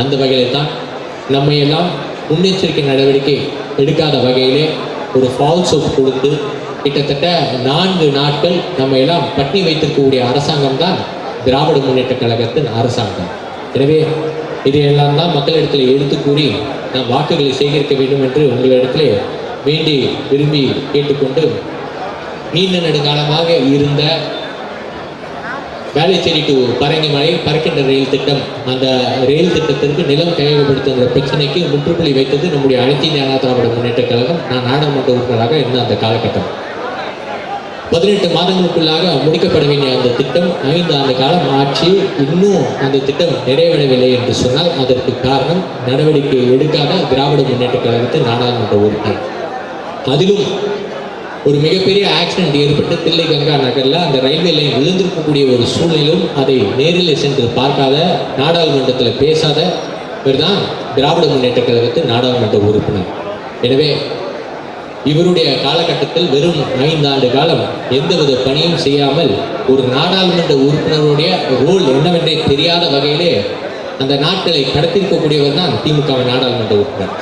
அந்த வகையில் தான் நம்ம எல்லாம் முன்னெச்சரிக்கை நடவடிக்கை எடுக்காத வகையிலே ஒரு ஃபால் சோப் கொடுத்து கிட்டத்தட்ட நான்கு நாட்கள் நம்ம எல்லாம் பட்டினி வைத்திருக்கக்கூடிய அரசாங்கம் தான் திராவிட முன்னேற்ற கழகத்தின் அரசாங்கம். எனவே இதையெல்லாம் தான் மக்களிடத்தில் எடுத்து கூறி நாம் வாக்குகளை சேகரிக்க வேண்டும் என்று உங்களிடத்தில் வேண்டி விரும்பி கேட்டுக்கொண்டு நீண்ட நெடுங்காலமாக இருந்த வேலைச்சேரி டு பரங்கிமலை பறக்கின்ற ரயில் திட்டம் அந்த ரயில் திட்டத்திற்கு நிலம் கையகப்படுத்துகிற பிரச்சனைக்கு முற்றுப்புள்ளி வைத்தது நம்முடைய அனைத்து இந்திய அண்ணா திராவிட முன்னேற்ற கழகம். நான் நாடாளுமன்ற உறுப்பினராக இருந்த அந்த காலகட்டம். பதினெட்டு மாதங்களுக்குள்ளாக முடிக்கப்பட வேண்டிய அந்த திட்டம் ஐந்து ஆண்டு காலம் ஆட்சி இன்னும் அந்த திட்டம் நிறைவேறவில்லை என்று சொன்னால் அதற்கு காரணம் நடவடிக்கை எடுக்காத திராவிட முன்னேற்ற கழகத்தின் நாடாளுமன்ற உறுப்பினர். அதிலும் ஒரு மிகப்பெரிய ஆக்சிடென்ட் ஏற்பட்டு தில்லை கங்கா நகரில் அந்த ரயில்வே லைன் விழுந்திருக்கக்கூடிய ஒரு சூழ்நிலையும் அதை நேரில் சென்று பார்க்காத நாடாளுமன்றத்தில் பேசாத இவர் தான் திராவிட முன்னேற்ற கழகத்தின் நாடாளுமன்ற உறுப்பினர். எனவே இவருடைய காலகட்டத்தில் வெறும் ஐந்தாண்டு காலம் எந்தவித பணியும் செய்யாமல் ஒரு நாடாளுமன்ற உறுப்பினருடைய ரோல் என்னவென்றே தெரியாத வகையிலே அந்த நாட்களை கடத்திருக்கக்கூடியவர் தான் திமுக நாடாளுமன்ற உறுப்பினர்.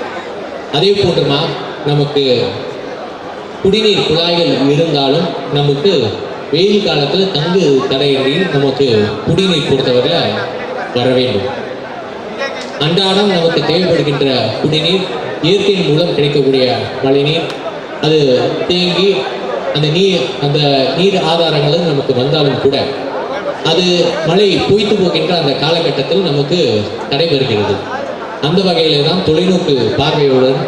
அதே போன்றுமா நமக்கு குடிநீர் குழாய்கள் இருந்தாலும் நமக்கு வெயில் காலத்தில் தங்கு தடையின்றி நமக்கு குடிநீர் பொறுத்தவரையில் வர வேண்டும். அன்றாடம் நமக்கு தேவைப்படுகின்ற குடிநீர் இயற்கையின் மூலம் கிடைக்கக்கூடிய மழைநீர் அது தேங்கி அந்த நீர் அந்த நீர் ஆதாரங்களும் நமக்கு வந்தாலும் கூட அது மழை பொய்த்து போகின்ற அந்த காலகட்டத்தில் நமக்கு தடைபெறுகிறது அந்த வகையில தான் தொலைநோக்கு பார்வையுடன்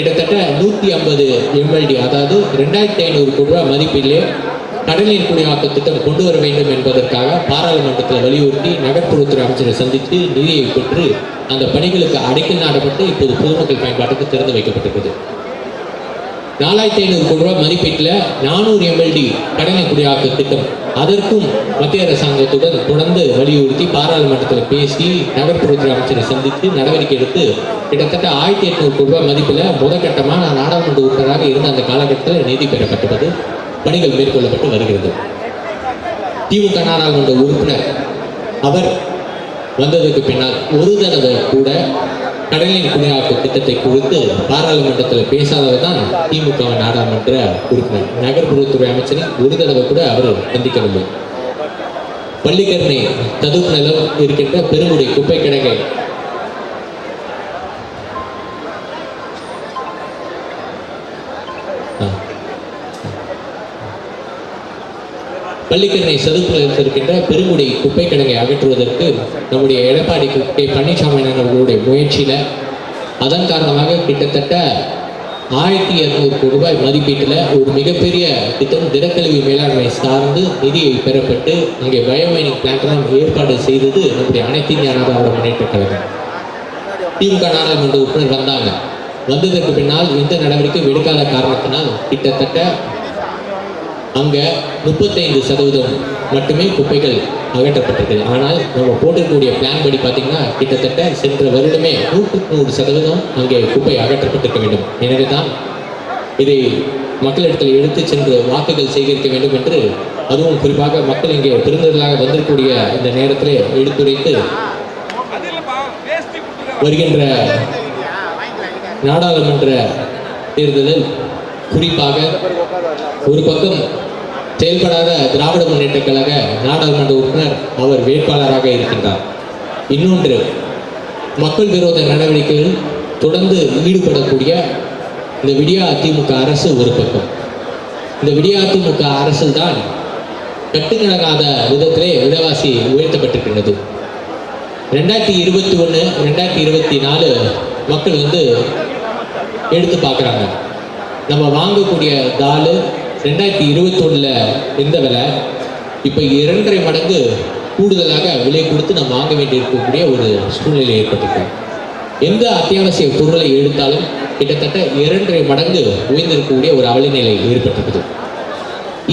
கிட்டத்தட்ட நூற்றி ஐம்பது எம்எல்டி அதாவது ரெண்டாயிரத்தி ஐநூறு கோடி ரூபாய் மதிப்பிலே கடலின் குடிமாக்க திட்டம் கொண்டு வர வேண்டும் என்பதற்காக பாராளுமன்றத்தில் வலியுறுத்தி நகர்ப்புறத்துறை அமைச்சரை சந்தித்து நிதியை பெற்று அந்த பணிகளுக்கு அடைக்கல் நாடப்பட்டு இப்போது பொதுமக்கள் பயன்பாட்டுக்கு திறந்து வைக்கப்பட்டிருக்கிறது. நாலாயிரத்தி ஐநூறு கோடி ரூபாய் மதிப்பீட்டில் நானூறு எம்எல்டி கடனை குடியாக்க திட்டம். அதற்கும் மத்திய அரசாங்கத்துடன் தொடர்ந்து வலியுறுத்தி பாராளுமன்றத்தில் பேசி நகர்ப்புறத்துறை அமைச்சரை சந்தித்து நடவடிக்கை எடுத்து கிட்டத்தட்ட ஆயிரத்தி எட்நூறு கோடி ரூபாய் மதிப்பில் முதற்கட்டமாக நான் நாடாளுமன்ற உறுப்பினராக இருந்த அந்த காலகட்டத்தில் நிதி பெறப்பட்டுள்ளது பணிகள் மேற்கொள்ளப்பட்டு வருகிறது. திமுக நாடாளுமன்ற உறுப்பினர் அவர் வந்ததுக்கு பின்னால் ஒரு தடவை கூட கடலின் குடியாக்க திட்டத்தை குறித்து பாராளுமன்றத்தில் பேசாதவர் தான் திமுக நாடாளுமன்ற உறுப்பினர். நகர்ப்புறத்துறை அமைச்சரை ஒரு தடவை கூட அவர் சந்திக்கவில்லை. பள்ளிக்கரணை ததுப்பு நிலம் இருக்கின்ற பெருங்குடி குப்பை கிடங்கை ஆ. பள்ளிக்கண்ணை சதுப்பில் நிலத்தில் இருக்கின்ற பெருங்குடி குப்பை கிடங்கை அகற்றுவதற்கு நம்முடைய எடப்பாடி கே பழனிசாமி அவர்களுடைய முயற்சியில் அதன் காரணமாக கிட்டத்தட்ட ஆயிரத்தி இரநூறு கோடி ரூபாய் மதிப்பீட்டில் ஒரு மிகப்பெரிய திட்டம் திடக்கழிவு மேலாண்மை சார்ந்து நிதியை பெறப்பட்டு அங்கே பயோமைனிங் பிளான்ட்லாம் ஏற்பாடு செய்தது நம்முடைய அனைத்து இந்திய முன்னேற்ற கழகம். திமுக நாடாளுமன்ற உறுப்பினர் வந்தாங்க. வந்ததற்கு பின்னால் இந்த நடவடிக்கை எடுக்காத காரணத்தினால் கிட்டத்தட்ட அங்கே முப்பத்தைந்து சதவீதம் மட்டுமே குப்பைகள் அகற்றப்பட்டிருக்குது. ஆனால் நம்ம போட்டிருக்கக்கூடிய பிளான் படி பார்த்தீங்கன்னா கிட்டத்தட்ட சென்ற வருடமே நூற்றுக்கு நூறு சதவீதம் அங்கே குப்பை அகற்றப்பட்டிருக்க வேண்டும். எனவே தான் இதை மக்களிடத்தில் எடுத்து சென்று வாக்குகள் சேகரிக்க வேண்டும் என்று அதுவும் குறிப்பாக மக்கள் இங்கே பெருந்தர்களாக வந்திருக்கக்கூடிய இந்த நேரத்திலே எடுத்துரைத்து வருகின்ற நாடாளுமன்ற தேர்தலில் குறிப்பாக ஒரு பக்கம் செயல்படாத திராவிட முன்னேற்ற கழக நாடாளுமன்ற உறுப்பினர் அவர் வேட்பாளராக இருக்கின்றார். இன்னொன்று மக்கள் விரோத நடவடிக்கைகள் தொடர்ந்து ஈடுபடக்கூடிய இந்த விடியா அதிமுக அரசு ஒரு பக்கம். இந்த விடியா அதிமுக அரசு தான் கட்டுக்கணக்காத விதத்திலே விலைவாசி உயர்த்தப்பட்டிருக்கின்றது. ரெண்டாயிரத்தி இருபத்தி ஒன்று ரெண்டாயிரத்தி இருபத்தி நாலு மக்கள் வந்து எடுத்து பார்க்குறாங்க. நம்ம வாங்கக்கூடிய தால் ரெண்டாயிரத்தி இருபத்தொன்னில் இருந்த விலை இப்போ இரண்டரை மடங்கு கூடுதலாக விலை கொடுத்து நம்ம வாங்க வேண்டியிருக்கக்கூடிய ஒரு சூழ்நிலை ஏற்பட்டிருக்கு. எந்த அத்தியாவசிய பொருளை எடுத்தாலும் கிட்டத்தட்ட இரண்டரை மடங்கு உயர்ந்திருக்கக்கூடிய ஒரு அவலநிலை ஏற்பட்டிருக்குது.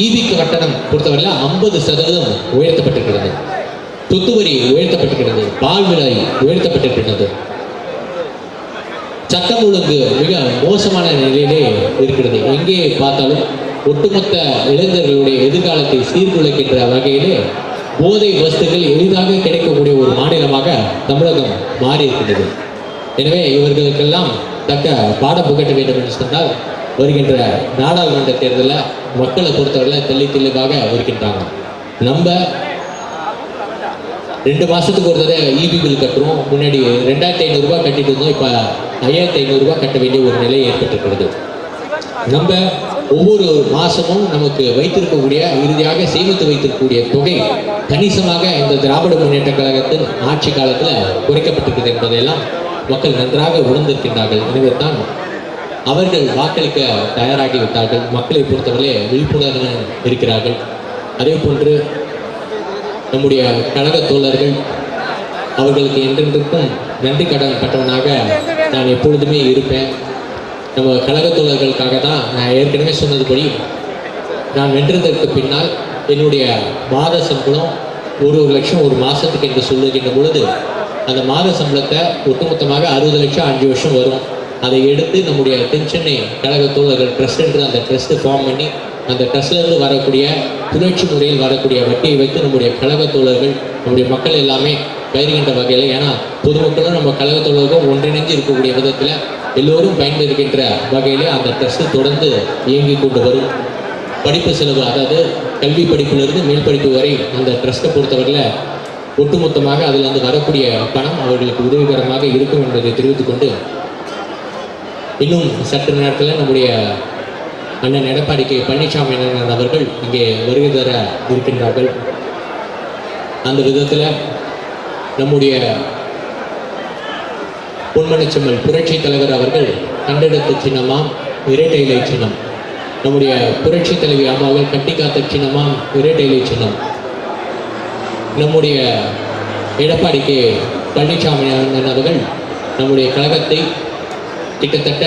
ஈபி கட்டணம் பொறுத்தவரையில் ஐம்பது சதவீதம் உயர்த்தப்பட்டிருக்கிறது. சொத்து வரி உயர்த்தப்பட்டிருக்கிறது. பால் விலை உயர்த்தப்பட்டிருக்கிறது. சட்டம் ஒழுங்கு மிக மோசமான நிலையிலே இருக்கிறது. எங்கே பார்த்தாலும் ஒட்டுமொத்த இளைஞர்களுடைய எதிர்காலத்தை சீர்குலைக்கின்ற வகையிலே போதை வஸ்துகள் எளிதாக கிடைக்கக்கூடிய ஒரு மாநிலமாக தமிழகம் மாறி இருக்கிறது எனவே இவர்களுக்கெல்லாம் தக்க பாடம் புகட்ட வேண்டும் என்று சொன்னால் வருகின்ற நாடாளுமன்ற தேர்தலில் மக்களை பொறுத்தவரையில் தெளி தெளிவாக இருக்கின்றாங்க நம்ம ரெண்டு மாதத்துக்கு ஒரு தடவை இபி பில் கட்டுறோம். முன்னாடி ரெண்டாயிரத்தி ஐநூறுரூவா கட்டிட்டு இருந்தோம். இப்போ ஐயாயிரத்தி ஐநூறுரூவா கட்ட வேண்டிய ஒரு நிலை ஏற்பட்டிருக்கிறது. நம்ம ஒவ்வொரு மாதமும் நமக்கு வைத்திருக்கக்கூடிய இறுதியாக சேமித்து வைத்திருக்கக்கூடிய தொகை கணிசமாக இந்த திராவிட முன்னேற்ற கழகத்தின் ஆட்சி காலத்தில் குறைக்கப்பட்டிருக்கிறது என்பதையெல்லாம் மக்கள் நன்றாக உணர்ந்திருக்கின்றார்கள். எனவே தான் அவர்கள் வாக்களிக்க தயாராகிவிட்டார்கள் மக்களை பொறுத்தவரை விழிப்புணர்வு இருக்கிறார்கள். அதே போன்று நம்முடைய கழக தோழர்கள் அவர்களுக்கு என்றென்றுக்கும் நன்றி கடன் பட்டவனாக நான் எப்பொழுதுமே இருப்பேன். நம்ம கழக தோழர்களுக்காக தான் நான் ஏற்கனவே சொன்னதுபடி நான் வென்றதற்கு பின்னால் என்னுடைய மாத சம்பளம் ஒரு ஒரு லட்சம் ஒரு மாதத்துக்கு என்று சொல்லுகின்ற பொழுது அந்த மாத சம்பளத்தை ஒட்டுமொத்தமாக அறுபது லட்சம் அஞ்சு வருஷம் வரும். அதை எடுத்து நம்முடைய தென்சென்னை கழக தோழர்கள் ட்ரஸ்ட் என்று அந்த ட்ரஸ்ட்டு ஃபார்ம் பண்ணி அந்த டஸ்லேருந்து வரக்கூடிய புரட்சி முறையில் வரக்கூடிய வட்டியை வைத்து நம்முடைய கழக தோழர்கள் நம்முடைய மக்கள் எல்லாமே பயிர்கின்ற வகையில் ஏன்னா பொதுமக்களும் நம்ம கழக தோழர்களும் ஒன்றிணைஞ்சு இருக்கக்கூடிய விதத்தில் எல்லோரும் பயன்பெறுகின்ற வகையில் அந்த ட்ரஸ்ட் தொடர்ந்து இயங்கி கொண்டு வரும். படிப்பு செலவு அதாவது கல்வி படிப்பிலிருந்து மேல் படிப்பு வரை அந்த ட்ரஸ்ட்டை பொறுத்தவரையில் ஒட்டுமொத்தமாக அதிலிருந்து வரக்கூடிய பணம் அவர்களுக்கு உதவிகரமாக இருக்கும் என்பதை தெரிவித்துக்கொண்டு இன்னும் சற்று நேரத்தில் நம்முடைய அண்ணன் எடப்பாடி கே பழனிசாமி அண்ணன் அவர்கள் இங்கே வருகை தர இருக்கின்றார்கள். அந்த விதத்தில் நம்முடைய பொன்மனச்செம்மல் புரட்சி தலைவர் அவர்கள் கண்டெடுத்த சின்னமாம் இரட்டை இலை சின்னம். நம்முடைய புரட்சி தலைவி அம்மாவில் கட்டி காத்த சின்னமாம் இரட்டை இலை சின்னம். நம்முடைய எடப்பாடி கே பழனிசாமி அண்ணன் அவர்கள் நம்முடைய கழகத்தை கிட்டத்தட்ட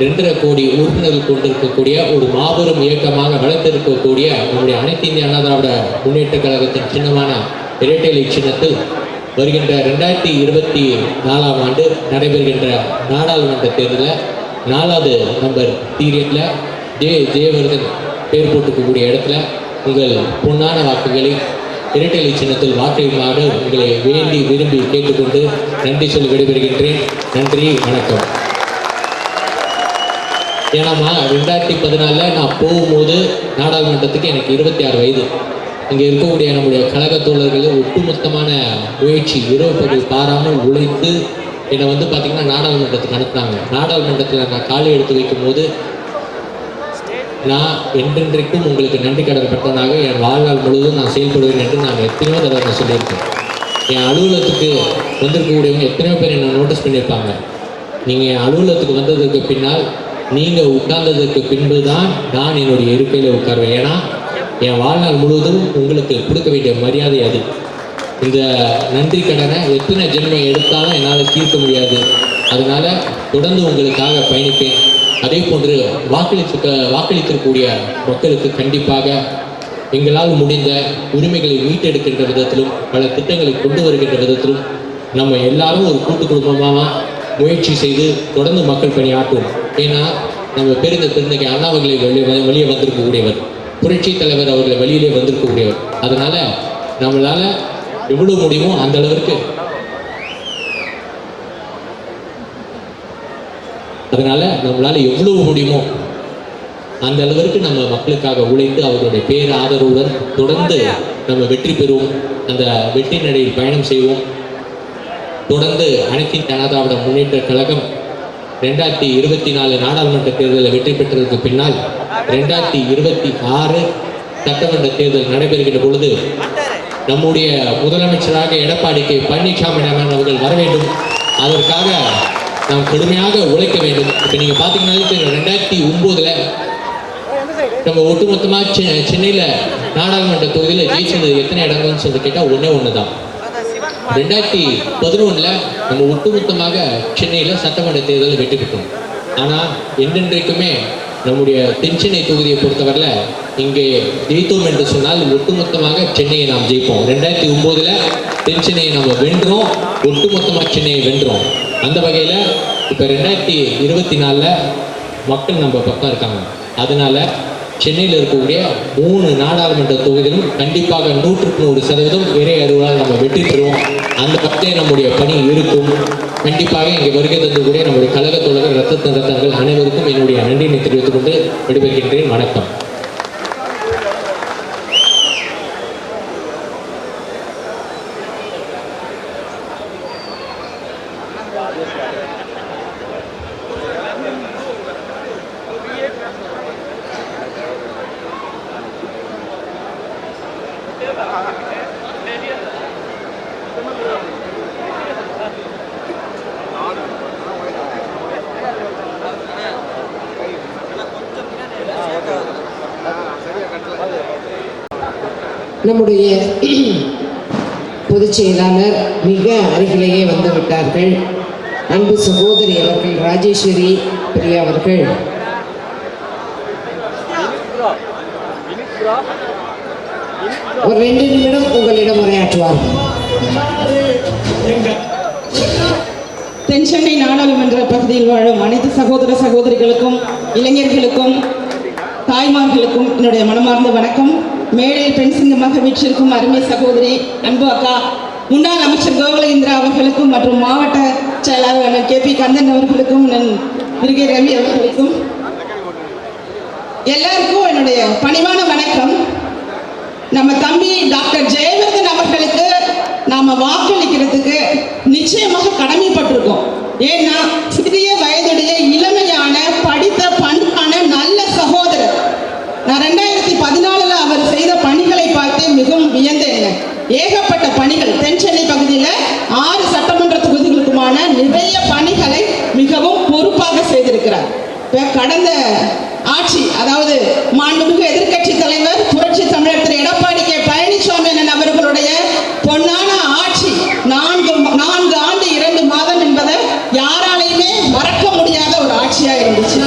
ரெண்டரை கோடி உறுப்பினர்கள் கொண்டிருக்கக்கூடிய ஒரு மாபெரும் இயக்கமாக வளர்த்திருக்கக்கூடிய நம்முடைய அனைத்து இந்திய அண்ணா திராவிட முன்னேற்ற கழகத்தின் சின்னமான இரட்டைலை சின்னத்தில் வருகின்ற ரெண்டாயிரத்தி இருபத்தி நாலாம் ஆண்டு நடைபெறுகின்ற நாடாளுமன்ற தேர்தலில் நாலாவது நம்பர் பீரியடில் ஜே ஜெயவர்தன் பேர் போட்டுக்கக்கூடிய இடத்துல உங்கள் பொன்னான வாக்குகளை இரட்டைலை சின்னத்தில் வாக்களிக்குமாறு உங்களை வேண்டி விரும்பி கேட்டுக்கொண்டு நன்றி சொல்லி விடைபெறுகின்றேன். நன்றி வணக்கம். ஏன்னா ரெண்டாயிரத்தி பதினாலில் நான் போகும்போது நாடாளுமன்றத்துக்கு எனக்கு இருபத்தி ஆறு வயது. இங்கே இருக்கக்கூடிய நம்முடைய கழக தோழர்கள் ஒட்டுமொத்தமான முயற்சி இரவு பகல் பாராமல் உழைத்து என்னை வந்து பார்த்திங்கன்னா நாடாளுமன்றத்துக்கு அனுப்புனாங்க. நாடாளுமன்றத்தில் நான் காலை எடுத்து வைக்கும்போது நான் என்றென்றைக்கும் உங்களுக்கு நன்றி கடன் பட்டவனாக என் வாழ்நாள் முழுவதும் நான் செயல்படுவேன் என்று நான் எத்தனையோ தடவை நான் சொல்லியிருக்கேன். என் அலுவலகத்துக்கு வந்திருக்கக்கூடியவங்க எத்தனையோ பேர் என்னை நோட்டீஸ் பண்ணியிருப்பாங்க. நீங்கள் என் அலுவலகத்துக்கு வந்ததுக்கு பின்னால் நீங்கள் உட்கார்ந்ததுக்கு பின்பு தான் நான் என்னுடைய இருக்கையில் உட்காருவேன். ஏன்னா என் வாழ்நாள் முழுவதும் உங்களுக்கு கொடுக்க வேண்டிய மரியாதை அது. இந்த நன்றி கடனை எத்தனை ஜென்மை எடுத்தாலும் என்னால் தீர்க்க முடியாது. அதனால தொடர்ந்து உங்களுக்காக பயணிப்பேன். அதே போன்று வாக்களித்து வாக்களித்திருக்கக்கூடிய மக்களுக்கு கண்டிப்பாக எங்களால் முடிந்த உரிமைகளை மீட்டெடுக்கின்ற விதத்திலும் பல திட்டங்களை கொண்டு வருகின்ற விதத்திலும் நம்ம எல்லாரும் ஒரு கூட்டு குடும்பமாக முயற்சி செய்து தொடர்ந்து மக்கள் பணியாற்றுவோம் ஏன்னா நம்ம பெருந்த பெருந்தகை அண்ணாவர்களை வெளியே வெளியே வந்திருக்கக்கூடியவர். புரட்சி தலைவர் அவர்களை வெளியிலே வந்திருக்கக்கூடியவர். அதனால நம்மளால எவ்வளவு முடியுமோ அந்த அளவிற்கு. அதனால நம்மளால எவ்வளவு முடியுமோ அந்த அளவிற்கு நம்ம மக்களுக்காக உழைத்து அவர்களுடைய பேர் ஆதரவுடன் தொடர்ந்து நம்ம வெற்றி பெறுவோம். அந்த வெற்றி நடையில் பயணம் செய்வோம். தொடர்ந்து அனைத்து இந்திய முன்னேற்ற கழகம் ரெண்டாயிரத்தி இருபத்தி நாலு நாடாளுமன்ற தேர்தலில் வெற்றி பெற்றதற்கு பின்னால் ரெண்டாயிரத்தி இருபத்தி ஆறு சட்டமன்ற தேர்தல் நடைபெறுகின்ற பொழுது நம்முடைய முதலமைச்சராக எடப்பாடி கே பழனிசாமி அவர்கள் வர வேண்டும். அதற்காக நாம் கடுமையாக உழைக்க வேண்டும். இப்போ நீங்கள் பார்த்தீங்கன்னா ரெண்டாயிரத்தி ஒம்போதில் நம்ம ஒட்டுமொத்தமாக செ சென்னையில் நாடாளுமன்ற தொகுதியில் ஜெயிச்சது எத்தனை இடங்கள்னு சொல்லி கேட்டால் ஒன்றே ஒன்று தான் ரெண்டாயிரத்தி பதினொன்றில் நம்ம ஒட்டுமொத்தமாக சென்னையில் சட்டமன்ற தேர்தலில் வெற்றி பெற்றோம். ஆனால் என்றென்றைக்குமே நம்முடைய தென்சென்னை தொகுதியை பொறுத்தவரையில் இங்கே ஜெயித்தோம் என்று சொன்னால் ஒட்டுமொத்தமாக சென்னையை நாம் ஜெயிப்போம். ரெண்டாயிரத்தி ஒம்போதில் தென்சென்னையை நம்ம வென்றோம். ஒட்டுமொத்தமாக சென்னையை வென்றோம். அந்த வகையில் இப்போ ரெண்டாயிரத்தி இருபத்தி நாலில் மக்கள் நம்ம பக்கம் இருக்காங்க. அதனால சென்னையில் இருக்கக்கூடிய மூணு நாடாளுமன்ற தொகுதியிலும் கண்டிப்பாக நூற்றுக்கு நூறு சதவீதம் இறை அறுவலால் நம்ம வெற்றி பெறுவோம். அந்த பக்கே நம்முடைய பணி இருக்கும். கண்டிப்பாக இங்கே வருகை தந்தக்கூடிய நம்முடைய கழக தொடர் ரத்த ரத்தங்கள் அனைவருக்கும் என்னுடைய நன்றியினை தெரிவித்துக் கொண்டு விடைபெறுகின்றேன். வணக்கம். நம்முடைய பொதுச் செயலாளர் மிக அருகிலேயே வந்து விட்டார்கள். அன்பு சகோதரி அவர்கள் ராஜேஸ்வரி பிரியா அவர்கள். ஒரு ரெண்டு நிமிடம் உங்களிடம் உரையாற்றுவார்கள் தென்சென்னை நாடாளுமன்ற பகுதியில் வாழும் அனைத்து சகோதர சகோதரிகளுக்கும் இளைஞர்களுக்கும் தாய்மார்களுக்கும் என்னுடைய மனமார்ந்த வணக்கம். மேடையில் பெண் சிங்கமாக வீற்றிருக்கும் அருமை சகோதரி அன்பு அக்கா முன்னாள் அமைச்சர் கோகுலேந்திரா அவர்களுக்கும் மற்றும் மாவட்ட செயலாளர் கே. பி. கந்தன் அவர்களுக்கும் அண்ணன் ரவி அவர்களுக்கும் எல்லாருக்கும் என்னுடைய பணிவான வணக்கம். நம்ம தம்பி டாக்டர் ஜெயவர்தன் அவர்களுக்கு நாம வாக்களிக்கிறதுக்கு நிச்சயமாக கடமைப்பட்டிருக்கோம். ஏன்னா சிறிய இருக்கிறார் இப்போ கடந்த ஆட்சி அதாவது மாண்புமிகு எதிர்கட்சி தலைவர் புரட்சி தமிழகத்தில் எடப்பாடி கே. பழனிசாமி என அவர்களுடைய பொன்னான ஆட்சி நான்கு நான்கு ஆண்டு இரண்டு மாதம் என்பதை யாராலையுமே மறக்க முடியாத ஒரு ஆட்சியாக இருந்துச்சு.